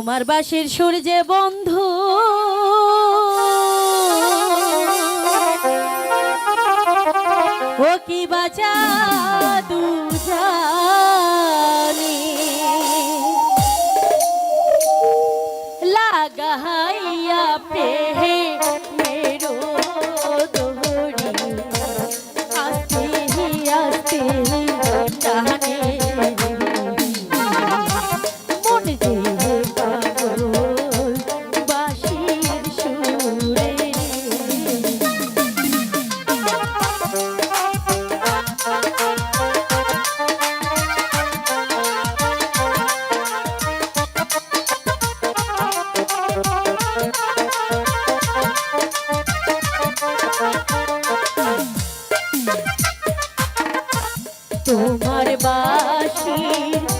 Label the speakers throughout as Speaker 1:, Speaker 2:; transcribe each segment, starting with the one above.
Speaker 1: তোমার বাসের সূর্যে বন্ধু। ও কি বাজা দুজানি লাগাইয়া পে
Speaker 2: ভালোবাসি।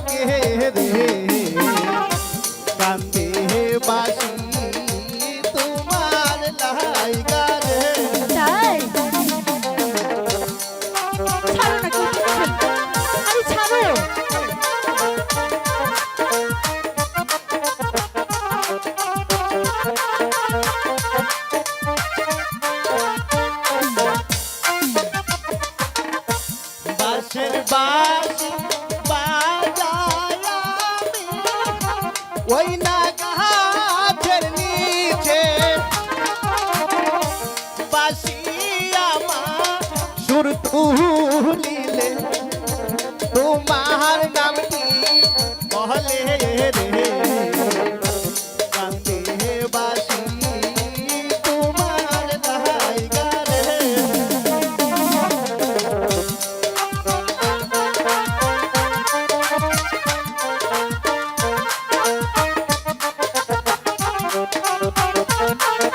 Speaker 2: ডাকে রে? কান্দে বাসি Thank you.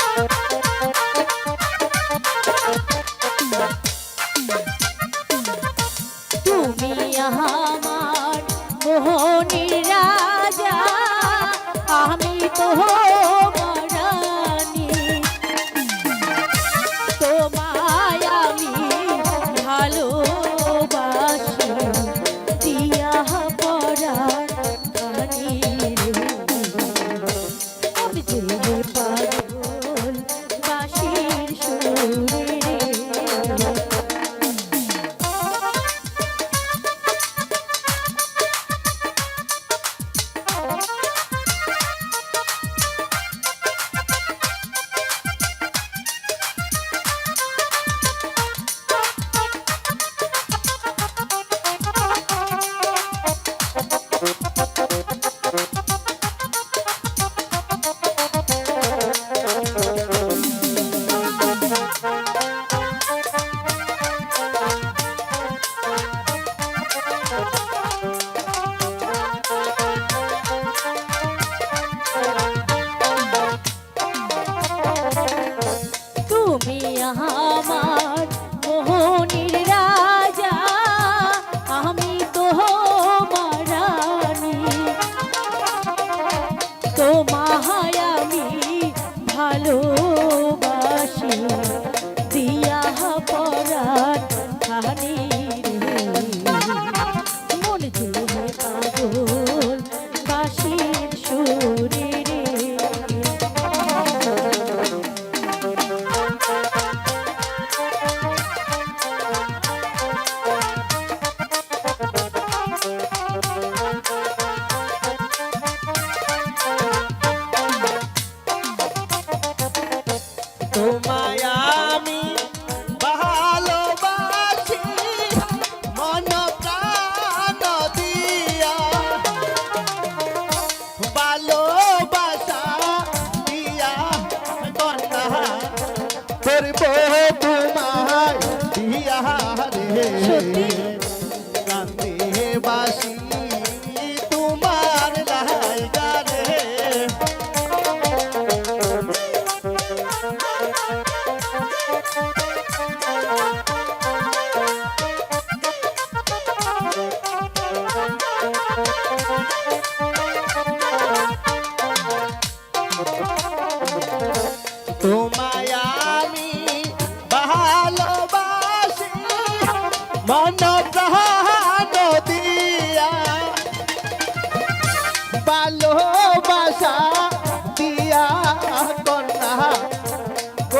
Speaker 2: আমার
Speaker 1: তোমায় আমি ভালোবাসি মন প্রাণ দিয়া। ভালোবাসা দিয়া কন্যা করব
Speaker 2: তোমায় দিয়া রে।
Speaker 1: Thank
Speaker 2: you.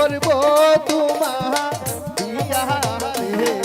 Speaker 2: করব তোমার বিয়া হে